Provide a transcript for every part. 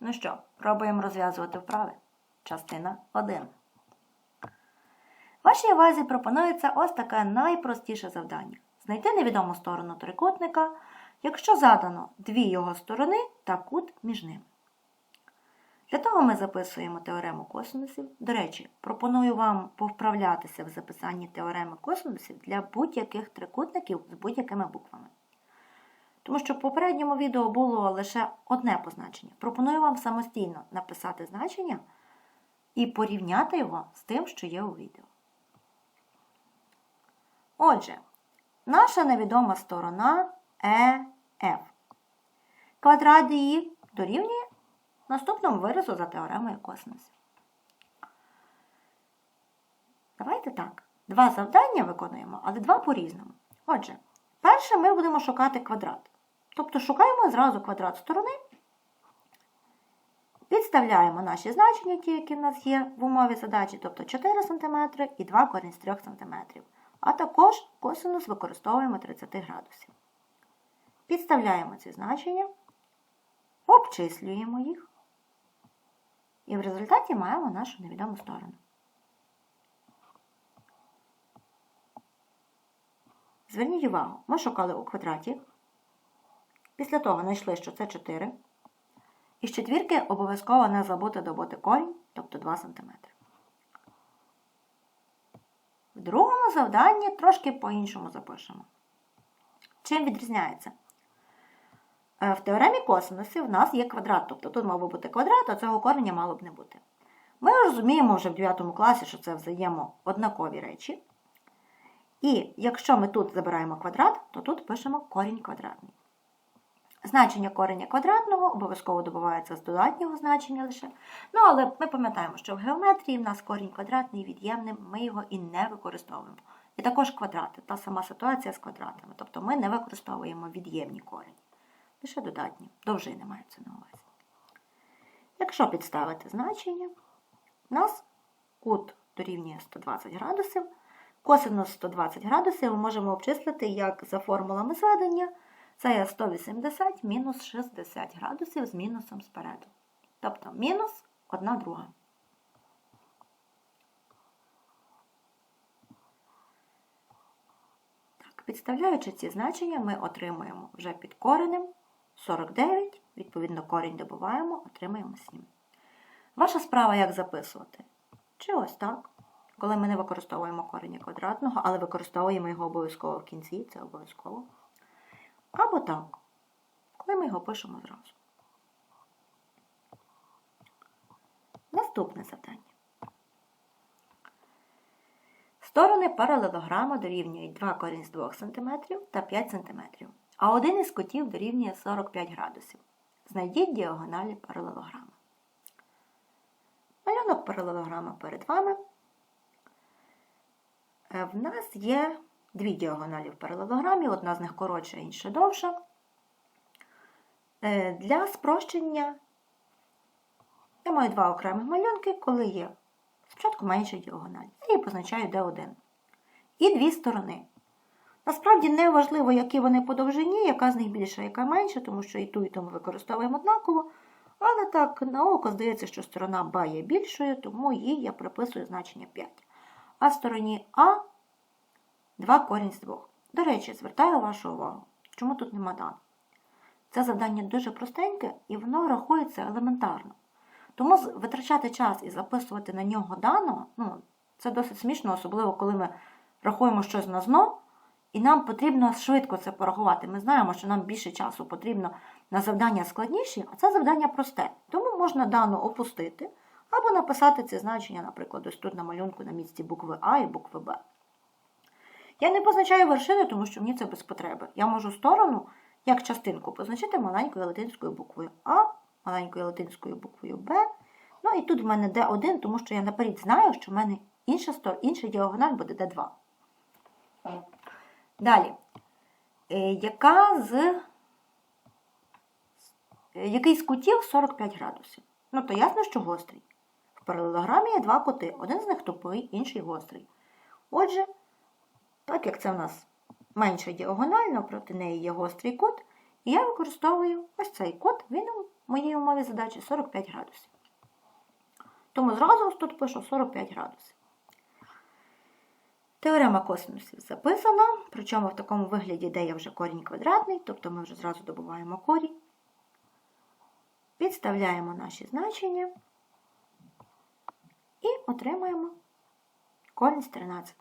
Ну що, пробуємо розв'язувати вправи. Частина 1. Вашій увазі пропонується ось таке найпростіше завдання. Знайти невідому сторону трикутника, якщо задано дві його сторони та кут між ними. Для того ми записуємо теорему косинусів. До речі, пропоную вам повправлятися в записанні теореми косинусів для будь-яких трикутників з будь-якими буквами. Тому що в попередньому відео було лише одне позначення. Пропоную вам самостійно написати значення і порівняти його з тим, що є у відео. Отже, наша невідома сторона EF. Квадрат її дорівнює наступному виразу за теоремою косинусів. Давайте так. Два завдання виконуємо, але два по-різному. Отже, перше ми будемо шукати квадрат. Тобто шукаємо зразу квадрат сторони, підставляємо наші значення, ті, які в нас є в умові задачі, тобто 4 см і 2 корінь з 3 см. А також косинус використовуємо 30 градусів. Підставляємо ці значення, обчислюємо їх. І в результаті маємо нашу невідому сторону. Зверніть увагу, ми шукали у квадраті. Після того знайшли, що це 4. Із четвірки обов'язково не забути добути корінь, тобто 2 см. В другому завданні трошки по-іншому запишемо. Чим відрізняється? Е, В теоремі косинусів в нас є квадрат, тобто тут мав би бути квадрат, а цього кореня мало б не бути. Ми розуміємо вже в 9 класі, що це взаємооднакові речі. І якщо ми тут забираємо квадрат, то тут пишемо корінь квадратний. Значення кореня квадратного обов'язково добувається з додатнього значення лише. Ну, але ми пам'ятаємо, що в геометрії в нас корінь квадратний від'ємним, ми його і не використовуємо. І також квадрати, та сама ситуація з квадратами. Тобто ми не використовуємо від'ємні корені. Лише додатні, довжини маються на увазі. Якщо підставити значення, у нас кут дорівнює 120 градусів. Косинус 120 градусів ми можемо обчислити як за формулами зведення. Це є 180 мінус 60 градусів з мінусом спереду. Тобто мінус 1 друга. Підставляючи ці значення, ми отримуємо вже під коренем 49, відповідно, корінь добуваємо, отримаємо 7. Ваша справа як записувати? Чи ось так? Коли ми не використовуємо корення квадратного, але використовуємо його обов'язково в кінці, це обов'язково. Або так, коли ми його пишемо зразу. Наступне завдання. Сторони паралелограма дорівнюють 2 корінь з 2 см та 5 см, а один із кутів дорівнює 45 градусів. Знайдіть діагоналі паралелограма. Малюнок паралелограма перед вами. Е, В нас є дві діагоналі в паралелограмі, одна з них коротша, інша довша. Е, Для спрощення я маю два окремих малюнки, коли є спочатку менша діагональ. Я її позначаю D1. І дві сторони. Насправді не важливо, які вони по довжині, яка з них більша, яка менша, тому що і ту, і ту ми використовуємо однаково. Але так, на око здається, що сторона Б є більшою, тому їй я приписую значення 5. А стороні А 2 корінь з 2. До речі, звертаю вашу увагу, чому тут нема дан. Це завдання дуже простеньке і воно рахується елементарно. Тому витрачати час і записувати на нього дано, ну, це досить смішно, особливо коли ми рахуємо щось на зно, і нам потрібно швидко це порахувати. Ми знаємо, що нам більше часу потрібно на завдання складніші, а це завдання просте. Тому можна дано опустити або написати ці значення, наприклад, ось тут на малюнку на місці букви А і букви Б. Я не позначаю вершини, тому що мені це без потреби. Я можу сторону як частинку позначити маленькою латинською буквою А, маленькою латинською буквою Б. Ну і тут в мене D1, тому що я наперед знаю, що в мене інша, сто- інша діагональ буде D2. Далі. Е, Яка з е, який з кутів 45 градусів? Ну, то ясно, що гострий. В паралелограмі є два кути. Один з них тупий, інший гострий. Отже, так як це в нас менша діагональ, проти неї є гострий кут, і я використовую ось цей кут, він в моїй умові задачі 45 градусів. Тому зразу ось тут пишу 45 градусів. Теорема косинусів записана, причому в такому вигляді, де є вже корінь квадратний, тобто ми вже зразу добуваємо корінь. Підставляємо наші значення і отримаємо корінь з 13.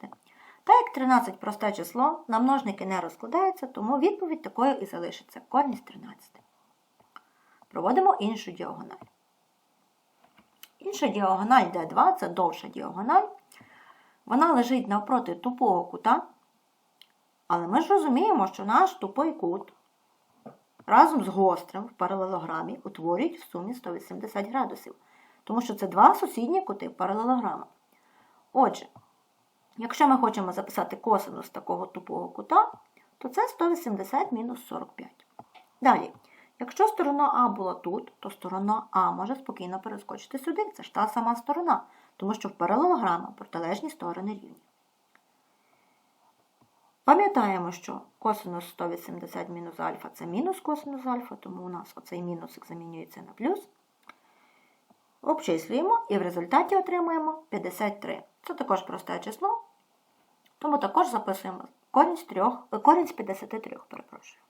Так як 13 просте число, на множники не розкладаються, тому відповідь такою і залишиться корінь з 13. Проводимо іншу діагональ. Інша діагональ D2 це довша діагональ. Вона лежить навпроти тупого кута. Але ми ж розуміємо, що наш тупий кут разом з гострим в паралелограмі утворюють в сумі 180 градусів. Тому що це два сусідні кути паралелограма. Отже, якщо ми хочемо записати косинус такого тупого кута, то це 180 мінус 45. Далі, якщо сторона А була тут, то сторона А може спокійно перескочити сюди. Це ж та сама сторона, тому що в паралелограма протилежні сторони рівні. Пам'ятаємо, що косинус 180 мінус альфа це мінус косинус альфа, тому у нас оцей мінусик замінюється на плюс. Обчислюємо і в результаті отримуємо 53. Це також просте число, тому також записуємо корінь з, 3, корінь з 53, перепрошую.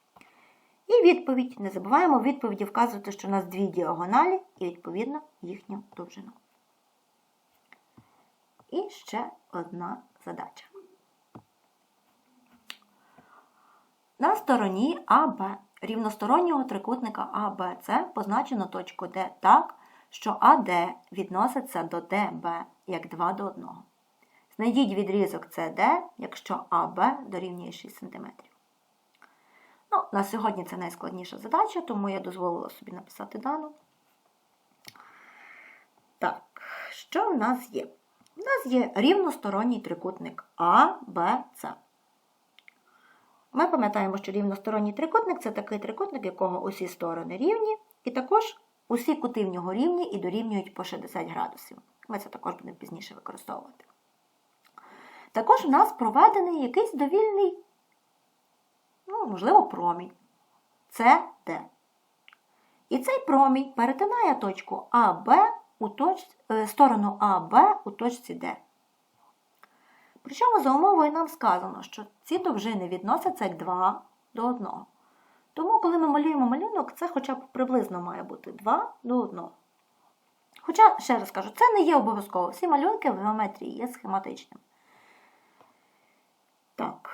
І відповідь. Не забуваємо відповіді вказувати, що у нас дві діагоналі і, відповідно, їхня довжина. І ще одна задача. На стороні АБ рівностороннього трикутника АБЦ позначено точку Д так, що АД відноситься до ДБ як 2 до 1. Знайдіть відрізок CD, якщо АБ дорівнює 6 см. Ну, на сьогодні це найскладніша задача, тому я дозволила собі написати дану. Так, що в нас є? У нас є рівносторонній трикутник А, Б, С. Ми пам'ятаємо, що рівносторонній трикутник це такий трикутник, якого усі сторони рівні, і також усі кути в нього рівні і дорівнюють по 60 градусів. Ми це також будемо пізніше використовувати. Також в нас проведений якийсь довільний, ну, можливо, промінь. Це. І цей промінь перетинає точку АБ у точ... сторону АБ у точці Д. Причому за умовою нам сказано, що ці довжини відносяться як 2 до 1. Тому, коли ми малюємо малюнок, це хоча б приблизно має бути 2 до 1. Хоча, ще раз кажу, це не є обов'язково. Всі малюнки в геометрії є схематичними. Так,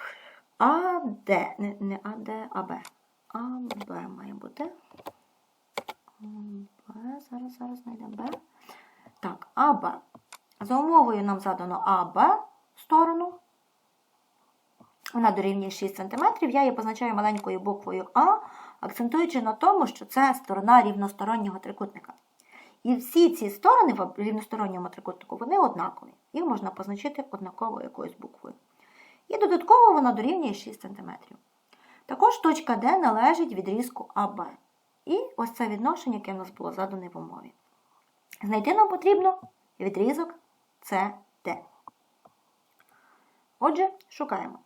АД, не, не АД, АБ. АБ має бути. Б, зараз, зараз знайдемо Б. Так, АБ. За умовою нам задано АБ сторону. Вона дорівнює 6 см. Я її позначаю маленькою буквою А, акцентуючи на тому, що це сторона рівностороннього трикутника. І всі ці сторони в рівносторонньому трикутнику вони однакові. Їх можна позначити однаково якоюсь буквою. І додатково вона дорівнює 6 см. Також точка D належить відрізку АБ. І ось це відношення, яке в нас було задане в умові. Знайти нам потрібно відрізок CD. Отже, шукаємо.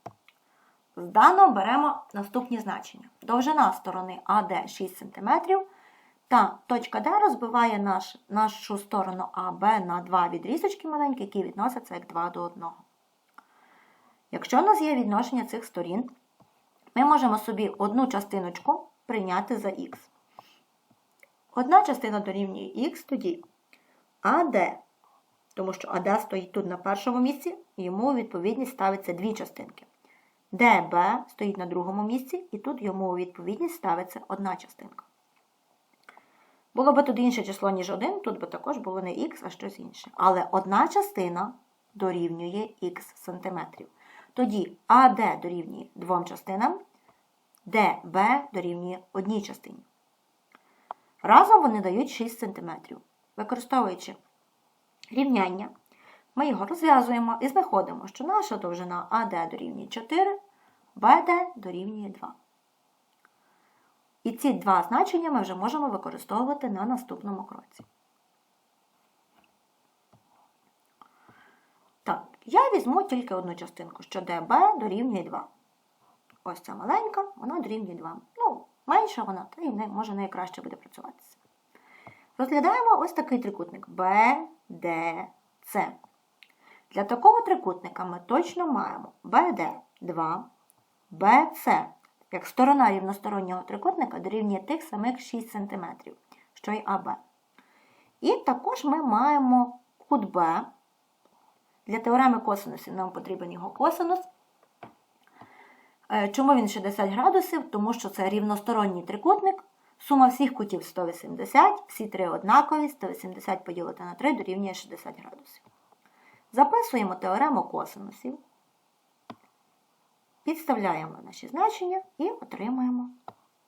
З даного беремо наступні значення. Довжина сторони АД 6 см, та точка D розбиває наш, нашу сторону АБ на два відрізочки маленькі, які відносяться як 2 до 1. Якщо у нас є відношення цих сторін, ми можемо собі одну частиночку прийняти за х. Одна частина дорівнює х, тоді АД, тому що АД стоїть тут на першому місці, йому у відповідність ставиться дві частинки. ДБ стоїть на другому місці, і тут йому у відповідність ставиться одна частинка. Було би тут інше число, ніж 1, тут би також було не х, а щось інше. Але одна частина дорівнює х сантиметрів. Тоді АД дорівнює двом частинам, ДБ дорівнює одній частині. Разом вони дають 6 см. Використовуючи рівняння, ми його розв'язуємо і знаходимо, що наша довжина АД дорівнює 4, БД дорівнює 2. І ці два значення ми вже можемо використовувати на наступному кроці. Так, я візьму тільки одну частинку, що ДБ дорівнює 2. Ось ця маленька, вона дорівнює 2. Ну, менша вона, та й може найкраще буде працюватися. Розглядаємо ось такий трикутник BDC. Для такого трикутника ми точно маємо BD 2, BC, як сторона рівностороннього трикутника дорівнює тих самих 6 см, що й АБ. І також ми маємо кут Б. Для теореми косинусів нам потрібен його косинус. Е, Чому він 60 градусів? Тому що це рівносторонній трикутник. Сума всіх кутів 180, всі три однакові, 180 поділити на 3 дорівнює 60 градусів. Записуємо теорему косинусів, підставляємо наші значення і отримуємо,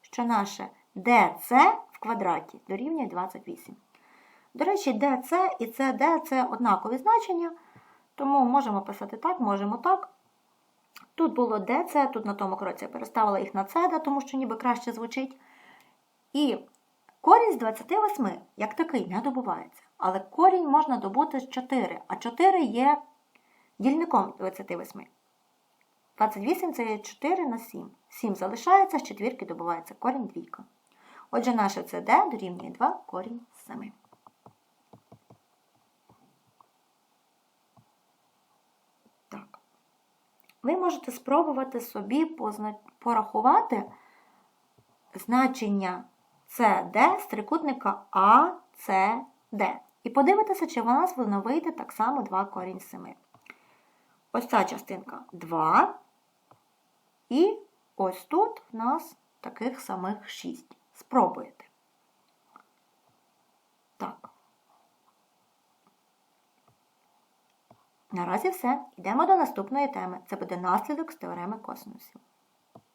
що наше DC в квадраті дорівнює 28. До речі, DC і CD – це однакові значення, тому можемо писати так, можемо так. Тут було DC, тут на тому кроці я переставила їх на CD, тому що ніби краще звучить. І корінь з 28, як такий, не добувається. Але корінь можна добути з 4, а 4 є дільником 28. 28 це 4 на 7. 7 залишається, з четвірки добувається корінь двійка. Отже, наше CD дорівнює 2 корінь з 7. Так. Ви можете спробувати собі порахувати значення CD з трикутника ACD. І подивитися, чи в нас воно вийде так само 2 корінь з 7. Ось ця частинка 2. І ось тут в нас таких самих 6. Спробуйте. Так. Наразі все. Йдемо до наступної теми. Це буде наслідок з теореми косинусів.